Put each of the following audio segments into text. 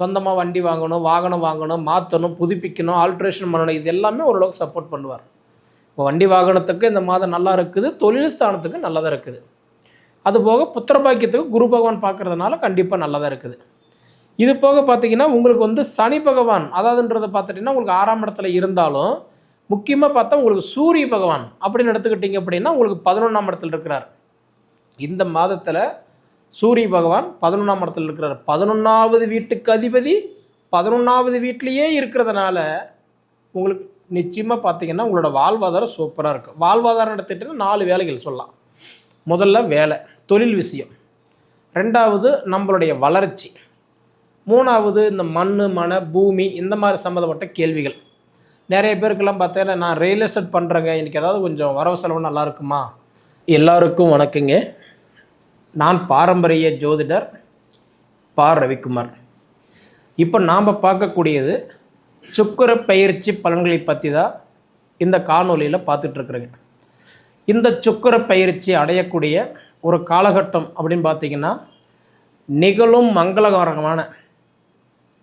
சொந்தமாக வண்டி வாங்கணும் வாகனம் வாங்கணும் மாற்றணும் புதுப்பிக்கணும் ஆல்ட்ரேஷன் பண்ணணும் இது எல்லாமே ஓரளவுக்கு சப்போர்ட் பண்ணுவார். இப்போ வண்டி வாகனத்துக்கு இந்த மாதம் நல்லா இருக்குது தொழில் ஸ்தானத்துக்கு நல்லதாக இருக்குது. அதுபோக புத்திர பாக்கியத்துக்கு குரு பகவான் பார்க்கறதுனால கண்டிப்பாக நல்லதாக இருக்குது. இது போக பார்த்தீங்கன்னா உங்களுக்கு வந்து சனி பகவான் அதாவதுன்றதை பார்த்துட்டிங்கன்னா உங்களுக்கு ஆறாம் இடத்துல இருந்தாலும் முக்கியமாக பார்த்தா உங்களுக்கு சூரிய பகவான் அப்படின்னு எடுத்துக்கிட்டிங்க அப்படின்னா உங்களுக்கு பதினொன்றாம் இடத்துல இருக்கிறார். இந்த மாதத்தில் சூரிய பகவான் பதினொன்றாம் இடத்துல இருக்கிறார். பதினொன்றாவது வீட்டுக்கு அதிபதி பதினொன்றாவது வீட்லேயே இருக்கிறதுனால உங்களுக்கு நிச்சயமாக பார்த்தீங்கன்னா உங்களோட வாழ்வாதாரம் சூப்பராக இருக்கும் வாழ்வாதாரம் எடுத்துக்கிட்டிங்கன்னா நாலு வேலைகள் சொல்லலாம். முதல்ல வேலை தொழில் விஷயம். ரெண்டாவது நம்மளுடைய வளர்ச்சி. மூணாவது இந்த மண் மன பூமி இந்த மாதிரி சம்மந்தப்பட்ட கேள்விகள். நிறைய பேருக்கெல்லாம் பார்த்தீங்கன்னா நான் ரியல் எஸ்டேட் பண்ணுறேங்க எனக்கு ஏதாவது கொஞ்சம் வரவு செலவு நல்லா இருக்குமா? எல்லாருக்கும் வணக்கங்க. நான் பாரம்பரிய ஜோதிடர் பா ரவிக்குமார். இப்போ நாம் பார்க்கக்கூடியது சுக்கர பயிற்சி பலன்களை பற்றி தான் இந்த காணொலியில் பார்த்துட்ருக்குறேங்க. இந்த சுக்கர பயிற்சி அடையக்கூடிய ஒரு காலகட்டம் அப்படின்னு பார்த்தீங்கன்னா நிகழும் மங்களகரமான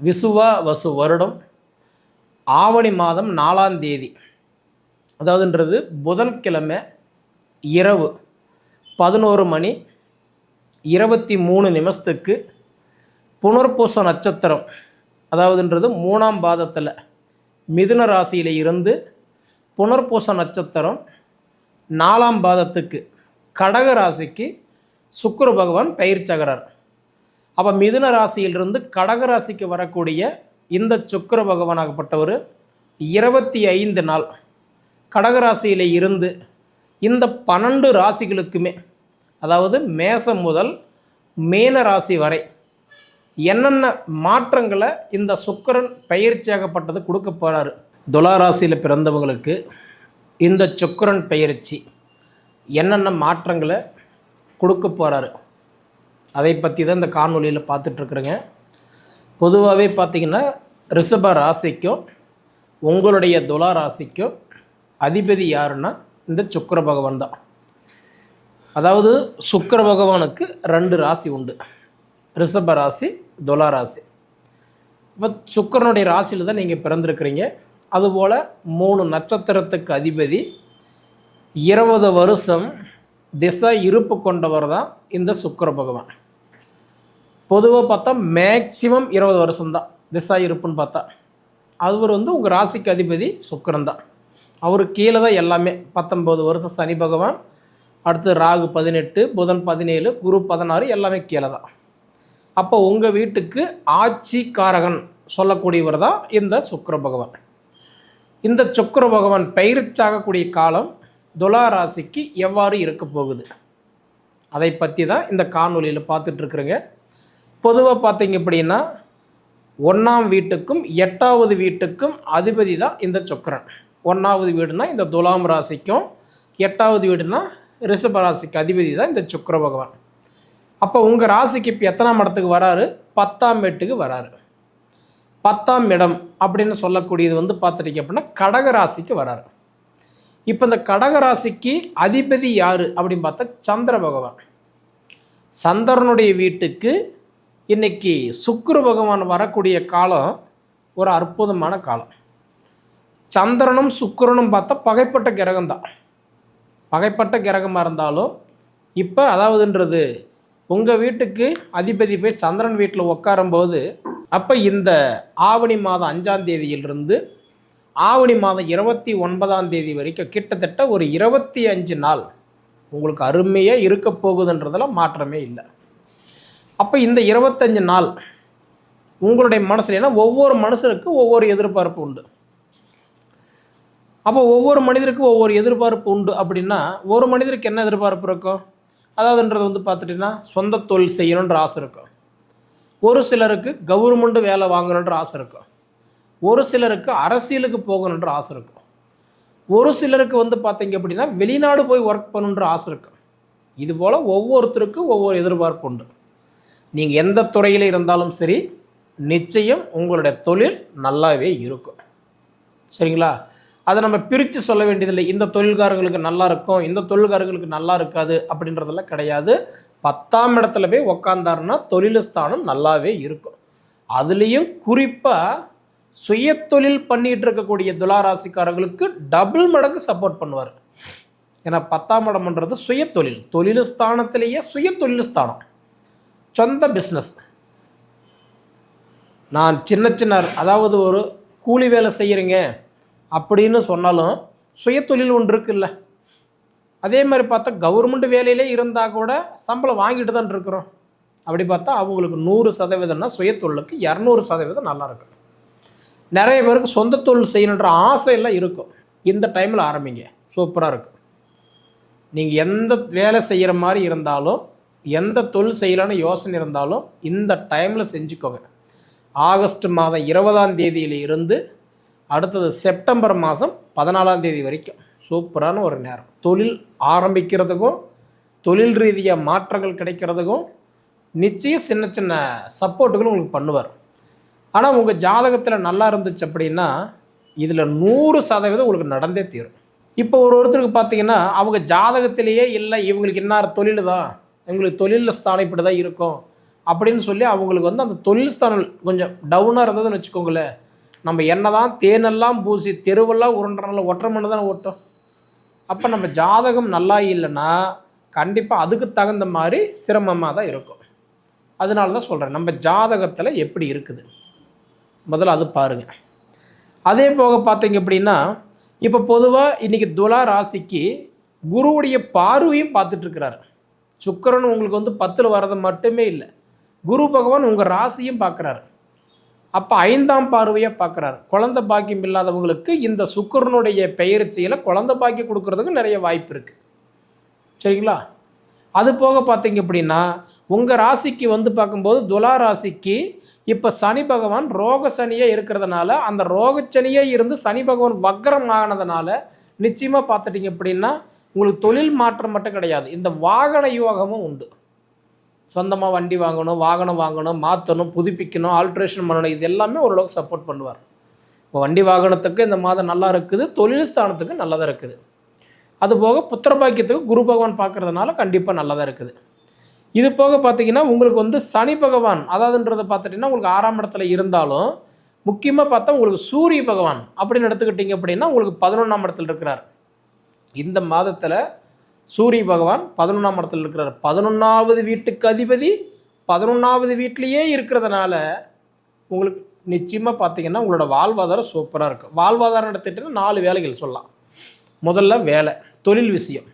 விசுவா வசு வருடம் ஆவணி மாதம் நாலாம் தேதி. அதாவதுன்றது புதன்கிழமை இரவு பதினோரு மணி இருபத்தி மூணு நிமிஷத்துக்கு புனர்பூச நட்சத்திரம் அதாவதுன்றது மூணாம் பாதத்தில் மிதுன ராசியில் இருந்து புனர்பூச நட்சத்திரம் நாலாம் பாதத்துக்கு கடக ராசிக்கு சுக்கர பகவான் பயிற்சகரர் அப்போ மிதுன ராசியிலிருந்து கடக ராசிக்கு வரக்கூடிய இந்த சுக்கர பகவானாகப்பட்டவர் இருபத்தி ஐந்து நாள் கடகராசியில் இருந்து இந்த பன்னெண்டு ராசிகளுக்குமே அதாவது மேசம் முதல் மீன ராசி வரை என்னென்ன மாற்றங்களை இந்த சுக்கரன் பயிற்சியாகப்பட்டது கொடுக்க போகிறாரு துலா ராசியில் பிறந்தவங்களுக்கு இந்த சுக்கரன் பயிற்சி என்னென்ன மாற்றங்களை கொடுக்க போகிறாரு அதை பற்றி தான் இந்த காணொலியில் பார்த்துட்ருக்குறேங்க பொதுவாகவே பார்த்திங்கன்னா ரிஷப ராசிக்கும் உங்களுடைய துலா ராசிக்கும் அதிபதி யாருன்னா இந்த சுக்கர பகவான் தான். அதாவது சுக்கர பகவானுக்கு ரெண்டு ராசி உண்டு. ரிஷப ராசி துலா ராசி. இப்போ சுக்கிரனுடைய ராசியில் தான் நீங்கள் பிறந்திருக்கிறீங்க. அதுபோல் மூணு நட்சத்திரத்துக்கு அதிபதி இருபது வருஷம் திசை இருப்பு கொண்டவர் தான் இந்த சுக்கர பகவான். பொதுவாக பார்த்தா மேக்சிமம் இருபது வருஷம்தான் திசா இருப்புன்னு பார்த்தா. அவர் வந்து உங்கள் ராசிக்கு அதிபதி சுக்கரன் தான். அவர் கீழே தான் எல்லாமே. பத்தொம்பது வருஷம் சனி பகவான் அடுத்து ராகு பதினெட்டு புதன் பதினேழு குரு பதினாறு எல்லாமே கீழே தான். அப்போ உங்கள் வீட்டுக்கு ஆட்சிக்காரகன் சொல்லக்கூடியவர் தான் இந்த சுக்கர பகவான். இந்த சுக்கர பகவான் பயிற்சாகக்கூடிய காலம் துலா ராசிக்கு எவ்வாறு இருக்க போகுது? அதை பற்றி தான் இந்த காணொலியில் பார்த்துட்ருக்குறேங்க பொதுவாக பார்த்தீங்க அப்படின்னா ஒன்றாம் வீட்டுக்கும் எட்டாவது வீட்டுக்கும் அதிபதி தான் இந்த சுக்கிரன். ஒன்றாவது வீடுனா இந்த துலாம் ராசிக்கும் எட்டாவது வீடுனா ரிஷப ராசிக்கு அதிபதி தான் இந்த சுக்கர பகவான். அப்போ உங்கள் ராசிக்கு இப்போ எத்தனாம் இடத்துக்கு வராரு? பத்தாம் எட்டுக்கு வராரு. பத்தாம் இடம் அப்படின்னு சொல்லக்கூடியது வந்து பார்த்துட்டீங்க அப்படின்னா கடக ராசிக்கு வராரு. இப்போ இந்த கடக ராசிக்கு அதிபதி யார் அப்படின்னு பார்த்தா சந்திர பகவான். சந்திரனுடைய வீட்டுக்கு இன்னைக்கு சுக்கிர பகவான் வரக்கூடிய காலம் ஒரு அற்புதமான காலம். சந்திரனும் சுக்கரனும் பார்த்தா பகைப்பட்ட கிரகம் தான் பகைப்பட்ட கிரகமாக இருந்தாலும் இப்போ அதாவதுன்றது உங்கள் வீட்டுக்கு அதிபதி போய் சந்திரன் வீட்டில் உட்காரும்போது அப்போ இந்த ஆவணி மாதம் அஞ்சாம் தேதியிலிருந்து ஆவணி மாதம் இருபத்தி ஒன்பதாம் தேதி வரைக்கும் கிட்டத்தட்ட ஒரு இருபத்தி அஞ்சு நாள் உங்களுக்கு அருமையாக இருக்க போகுதுன்றதுல மாற்றமே இல்லை. அப்போ இந்த இருபத்தஞ்சு நாள் உங்களுடைய மனசில் ஏன்னா ஒவ்வொரு மனுஷனுக்கும் ஒவ்வொரு எதிர்பார்ப்பு உண்டு. அப்போ ஒவ்வொரு மனிதருக்கும் ஒவ்வொரு எதிர்பார்ப்பு உண்டு அப்படின்னா ஒரு மனிதருக்கு என்ன எதிர்பார்ப்பு இருக்கும்? அதாவதுன்றது வந்து பார்த்துட்டிங்கன்னா சொந்த தொழில் செய்யணுன்ற ஆசை இருக்கும். ஒரு சிலருக்கு கவர்மெண்ட் வேலை வாங்கணுன்ற ஆசை இருக்கும். ஒரு சிலருக்கு அரசியலுக்கு போகணுன்ற ஆசை இருக்கும். ஒரு சிலருக்கு வந்து பார்த்தீங்க அப்படின்னா வெளிநாடு போய் ஒர்க் பண்ணணுன்ற ஆசை இருக்கும். இது போல் ஒவ்வொருத்தருக்கும் ஒவ்வொரு எதிர்பார்ப்பு உண்டு. நீங்கள் எந்த துறையில் இருந்தாலும் சரி நிச்சயம் உங்களுடைய தொழில் நல்லாவே இருக்கும். சரிங்களா? அதை நம்ம பிரித்து சொல்ல வேண்டியதில்லை. இந்த தொழில்காரங்களுக்கு நல்லா இருக்கும் இந்த தொழில்காரங்களுக்கு நல்லா இருக்காது அப்படின்றதெல்லாம் கிடையாது. பத்தாம் இடத்துல போய் உக்காந்தாருன்னா தொழில் ஸ்தானம் நல்லாவே இருக்கும். அதுலேயும் குறிப்பாக சுயத்தொழில் பண்ணிட்டு இருக்கக்கூடிய துளாராசிக்காரர்களுக்கு டபுள் மடங்கு சப்போர்ட் பண்ணுவார். ஏன்னா பத்தாம் இடம்ன்றது சுயத்தொழில். தொழில் ஸ்தானத்திலேயே சுயத்தொழில் ஸ்தானம் சொந்த பிஸ்னஸ் நான் சின்ன சின்ன அதாவது ஒரு கூலி வேலை செய்கிறேங்க அப்படின்னு சொன்னாலும் சுயத்தொழில் ஒன்று இருக்குல்ல. அதே மாதிரி பார்த்தா கவர்மெண்ட் வேலையிலே இருந்தால் கூட சம்பளம் வாங்கிட்டு தான் இருக்கிறோம். அப்படி பார்த்தா அவங்களுக்கு நூறு சதவீதம்னா சுயத்தொழிலுக்கு இரநூறு சதவீதம் நல்லா இருக்கும். நிறைய பேருக்கு சொந்த தொழில் செய்யணுன்ற ஆசையெல்லாம் இருக்கும். இந்த டைமில் ஆரம்பிங்க. சூப்பராக இருக்கும். நீங்கள் எந்த வேலை செய்கிற மாதிரி இருந்தாலும் எந்த தொழில் செய்யலான்னு யோசனை இருந்தாலும் இந்த டைமில் செஞ்சுக்கோங்க. ஆகஸ்ட் மாதம் இருபதாம் தேதியில் இருந்து அடுத்தது செப்டம்பர் மாதம் பதினாலாம் தேதி வரைக்கும் சூப்பரான ஒரு நேரம். தொழில் ஆரம்பிக்கிறதுக்கும் தொழில் ரீதியாக மாற்றங்கள் கிடைக்கிறதுக்கும் நிச்சயம் சின்ன சின்ன சப்போர்ட்டுகள் உங்களுக்கு பண்ணுவார். ஆனால் உங்கள் ஜாதகத்தில் நல்லா இருந்துச்சு அப்படின்னா இதில் நூறு சதவீதம் உங்களுக்கு நடந்தே தீரும். இப்போ ஒரு ஒருத்தருக்கு பார்த்தீங்கன்னா அவங்க ஜாதகத்திலேயே இல்லை இவங்களுக்கு இன்னார் தொழில் தான் இவங்களுக்கு தொழிலில் ஸ்தானம் இப்படி தான் இருக்கும் அப்படின்னு சொல்லி அவங்களுக்கு வந்து அந்த தொழில் ஸ்தானம் கொஞ்சம் டவுனாக இருந்ததுன்னு வச்சுக்கோங்களேன். நம்ம என்ன தான் தேனெல்லாம் பூசி தெருவெல்லாம் உருண்டனால ஒற்றை மண்ணு தானே ஓட்டும். அப்போ நம்ம ஜாதகம் நல்லா இல்லைன்னா கண்டிப்பாக அதுக்கு தகுந்த மாதிரி சிரமமாக தான் இருக்கும். அதனால தான் சொல்கிறேன் நம்ம ஜாதகத்தில் எப்படி இருக்குது? முதல்ல அது பாருங்கள் அதே போக பார்த்தீங்க அப்படின்னா இப்போ பொதுவாக இன்றைக்கி துலா ராசிக்கு குருவுடைய பார்வையும் பார்த்துட்ருக்கிறாரு சுக்கரன் உங்களுக்கு வந்து பத்தில் வர்றது மட்டுமே இல்லை குரு பகவான் உங்கள் ராசியும் பார்க்குறாரு. அப்போ ஐந்தாம் பார்வையாக பார்க்குறாரு. குழந்தை பாக்கியம் இல்லாதவங்களுக்கு இந்த சுக்கிரனுடைய பெயர்ச்சியில் குழந்தை பாக்கியம் கொடுக்கறதுக்கு நிறைய வாய்ப்பு இருக்குது சரிங்களா? அது போக பார்த்தீங்க அப்படின்னா உங்கள் ராசிக்கு வந்து பார்க்கும்போது துலா ராசிக்கு இப்போ சனி பகவான் ரோக சனியே இருக்கிறதுனால அந்த ரோகச்சனியே இருந்து சனி பகவான் வக்ரம் ஆனதுனால நிச்சயமாக பார்த்துட்டிங்க அப்படின்னா உங்களுக்கு தொழில் மாற்றம் மட்டும் கிடையாது. இந்த வாகன யோகமும் உண்டு. சொந்தமாக வண்டி வாங்கணும் வாகனம் வாங்கணும் மாற்றணும் புதுப்பிக்கணும் ஆல்ட்ரேஷன் பண்ணணும் இது எல்லாமே ஓரளவுக்கு சப்போர்ட் பண்ணுவார். இப்போ வண்டி வாகனத்துக்கு இந்த மாதம் நல்லா இருக்குது தொழில் ஸ்தானத்துக்கு நல்லதாக இருக்குது. அதுபோக புத்திரபாக்கியத்துக்கு குரு பகவான் பார்க்குறதுனால கண்டிப்பாக நல்லதாக இருக்குது. இது போக பார்த்தீங்கன்னா உங்களுக்கு வந்து சனி பகவான் அதாவதுன்றதை பார்த்துட்டிங்கன்னா உங்களுக்கு ஆறாம் இடத்துல இருந்தாலும் முக்கியமாக பார்த்தா உங்களுக்கு சூரிய பகவான் அப்படின்னு எடுத்துக்கிட்டிங்க அப்படின்னா உங்களுக்கு பதினொன்றாம் இடத்துல இருக்கிறார். இந்த மாதத்தில் சூரிய பகவான் பதினொன்றாம் இடத்துல இருக்கிறார். பதினொன்றாவது வீட்டுக்கு அதிபதி பதினொன்றாவது வீட்லேயே இருக்கிறதுனால உங்களுக்கு நிச்சயமாக பார்த்தீங்கன்னா உங்களோட வாழ்வாதாரம் சூப்பராக இருக்கும். வாழ்வாதாரம் எடுத்துகிட்டு நாலு வேலைகள் சொல்லலாம். முதல்ல வேலை தொழில் விஷயம்.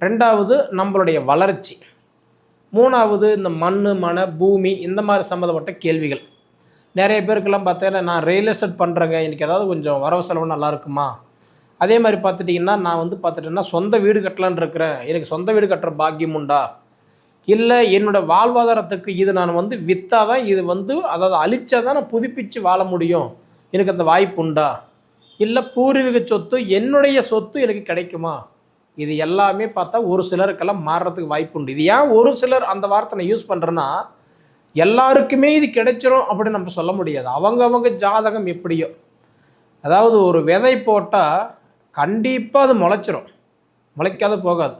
ரெண்டாவது நம்மளுடைய வளர்ச்சி. மூணாவது இந்த மண் மன பூமி இந்த மாதிரி சம்மந்தப்பட்ட கேள்விகள். நிறைய பேருக்கெல்லாம் பார்த்தீங்கன்னா நான் ரியல் எஸ்டேட் பண்ணுறேங்க எனக்கு ஏதாவது கொஞ்சம் வரவு செலவு நல்லா இருக்குமா? அதே மாதிரி பார்த்துட்டிங்கன்னா நான் வந்து பார்த்துட்டேன்னா சொந்த வீடு கட்டலான்னு இருக்கிறேன். எனக்கு சொந்த வீடு கட்டுற பாக்கியம் உண்டா? இல்லை என்னோட வாழ்வாதாரத்துக்கு இது நான் வந்து விற்றா தான் இது வந்து அதாவது அழிச்சா தான் நான் புதுப்பித்து வாழ முடியும்? எனக்கு அந்த வாய்ப்பு உண்டா? இல்லை பூர்வீக சொத்து என்னுடைய சொத்து எனக்கு கிடைக்குமா? இது எல்லாமே பார்த்தா ஒரு சிலருக்கெல்லாம் மாறுறதுக்கு வாய்ப்பு உண்டு. இது ஏன் ஒரு சிலர் அந்த வார்த்தை நான் யூஸ் பண்ணுறேன்னா எல்லாருக்குமே இது கிடைச்சிரும் அப்படின்னு நம்ம சொல்ல முடியாது. அவங்கவங்க ஜாதகம் எப்படியோ. அதாவது ஒரு விதை போட்டால் கண்டிப்பாக அது முளைச்சிரும். முளைக்காத போகாது.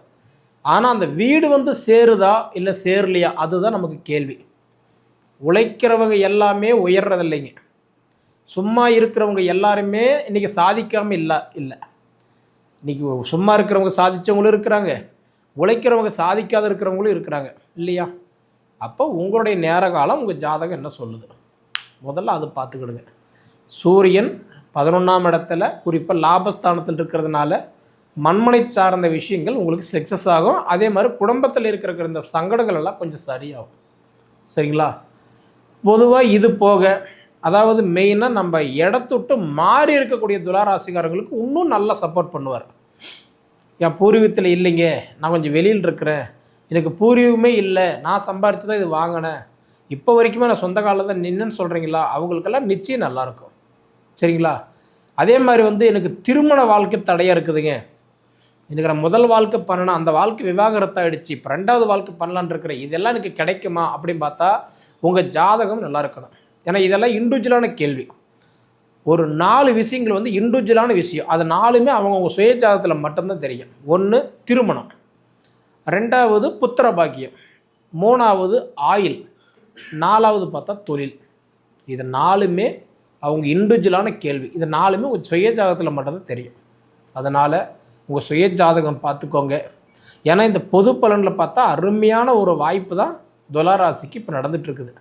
ஆனால் அந்த வீடு வந்து சேருதா இல்லை சேரலையா? அதுதான் நமக்கு கேள்வி. உழைக்கிறவங்க எல்லாமே உயர்றதில்லைங்க. சும்மா இருக்கிறவங்க எல்லாருமே இன்றைக்கி சாதிக்காமல் இல்லை இல்லை. இன்றைக்கி சும்மா இருக்கிறவங்க சாதித்தவங்களும் இருக்கிறாங்க. உழைக்கிறவங்க சாதிக்காத இருக்கிறவங்களும் இருக்கிறாங்க. இல்லையா? அப்போ உங்களுடைய நேர காலம் உங்கள் ஜாதகம் என்ன சொல்லுது? முதல்ல அது பார்த்துக்கிடுங்க. சூரியன் பதினொன்றாம் இடத்துல குறிப்பாக லாபஸ்தானத்தில் இருக்கிறதுனால மண்மனை சார்ந்த விஷயங்கள் உங்களுக்கு சக்ஸஸ் ஆகும். அதே மாதிரி குடும்பத்தில் இருக்கிற இந்த சங்கடங்கள் எல்லாம் கொஞ்சம் சரியாகும். சரிங்களா? பொதுவாக இது போக அதாவது மெயினாக நம்ம இடத்துட்டு மாறி இருக்கக்கூடிய துளாராசிக்காரங்களுக்கு இன்னும் நல்லா சப்போர்ட் பண்ணுவார். என் பூர்வீகத்தில் இல்லைங்க. நான் கொஞ்சம் வெளியில் இருக்கிறேன். எனக்கு பூர்வீகமே இல்லை. நான் சம்பாரித்து தான் இது வாங்கினேன். இப்போ வரைக்குமே நான் சொந்த காலில் தான் நின்றுன்னு சொல்கிறீங்களா அவங்களுக்கெல்லாம் நிச்சயம் நல்லாயிருக்கும் சரிங்களா? அதே மாதிரி வந்து எனக்கு திருமண வாழ்க்கை தடையாக இருக்குதுங்க. எனக்கு நான் முதல் வாழ்க்கை பண்ணணும். அந்த வாழ்க்கை விவாகரத்து ஆயிடுச்சு. இப்போ ரெண்டாவது வாழ்க்கை பண்ணலான்னு இருக்கிறேன். இதெல்லாம் எனக்கு கிடைக்குமா அப்படின்னு பார்த்தா உங்கள் ஜாதகம் நல்லா இருக்கணும். ஏன்னா இதெல்லாம் இண்டிவிஜுவலான கேள்வி. ஒரு நாலு விஷயங்கள் வந்து இண்டிவிஜுவலான விஷயம். அது நாலுமே அவங்கவுங்க சுய ஜாதகத்தில் மட்டும்தான் தெரியும். ஒன்று திருமணம். ரெண்டாவது புத்திர பாக்கியம். மூணாவது ஆயில் நாலாவது பார்த்தா தொழில். இது நாலுமே அவங்க இண்டிவிஜுவலான கேள்வி. இது நாலுமே உங்கள் சுய ஜாதகத்தில் மட்டும்தான் தெரியும். அதனால் உங்கள் சுய ஜாதகம் பார்த்துக்கோங்க. ஏன்னா இந்த பொது பலனில் பார்த்தா அருமையான ஒரு வாய்ப்பு தான் துலாராசிக்கு இப்போ நடந்துகிட்ருக்குது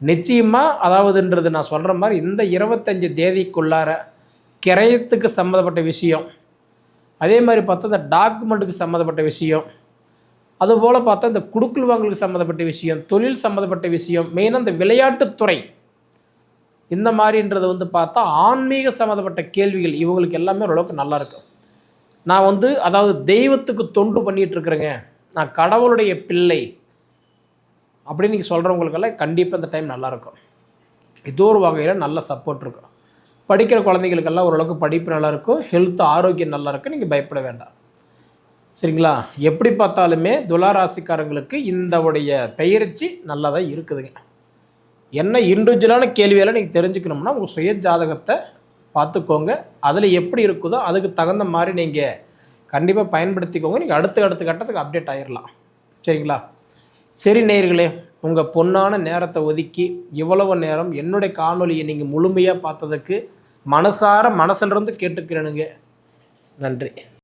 நிச்சயமாக அதாவதுன்றது நான் சொல்கிற மாதிரி இந்த இருபத்தஞ்சி தேதிக்குள்ளார கிரயத்துக்கு சம்மந்தப்பட்ட விஷயம் அதே மாதிரி பார்த்தா இந்த டாக்குமெண்ட்டுக்கு சம்மந்தப்பட்ட விஷயம் அதுபோல் பார்த்தா இந்த குடுக்கல் வாங்கலுக்கு சம்மந்தப்பட்ட விஷயம் தொழில் சம்மந்தப்பட்ட விஷயம் மெயினாக இந்த விளையாட்டுத்துறை. இந்த மாதிரின்றது வந்து பார்த்தா ஆன்மீக சம்மந்தப்பட்ட கேள்விகள் இவங்களுக்கு எல்லாமே ஓரளவுக்கு நல்லா இருக்கும் நான் வந்து அதாவது தெய்வத்துக்கு தொண்டு பண்ணிட்டு இருக்கிறேங்க. நான் கடவுளுடைய பிள்ளை அப்படின்னு நீங்கள் சொல்கிறவங்களுக்கெல்லாம் கண்டிப்பாக இந்த டைம் நல்லாயிருக்கும் இது ஒரு வகையில் நல்ல சப்போர்ட் இருக்கும். படிக்கிற குழந்தைங்களுக்கெல்லாம் ஓரளவுக்கு படிப்பு நல்லாயிருக்கும் ஹெல்த் ஆரோக்கியம் நல்லாயிருக்கும் நீங்கள் பயப்பட வேண்டாம். சரிங்களா? எப்படி பார்த்தாலுமே துலா ராசிக்காரங்களுக்கு இந்த உடைய பெயர்ச்சி நல்லா தான் இருக்குதுங்க. என்ன இண்டிவிஜுவலான கேள்வியெல்லாம் நீங்கள் தெரிஞ்சுக்கணும்னா உங்கள் சுய ஜாதகத்தை பார்த்துக்கோங்க. அதில் எப்படி இருக்குதோ அதுக்கு தகுந்த மாதிரி நீங்கள் கண்டிப்பாக பயன்படுத்திக்கோங்க. நீங்கள் அடுத்த அடுத்த கட்டத்துக்கு அப்டேட் ஆயிடலாம் சரிங்களா? சரி நேயர்களே உங்கள் பொன்னான நேரத்தை ஒதுக்கி இவ்வளவு நேரம் என்னுடைய காணொலியை நீங்கள் முழுமையாக பார்த்ததுக்கு மனசார மனசிலிருந்து கேட்டுக்கிறேனுங்க. நன்றி.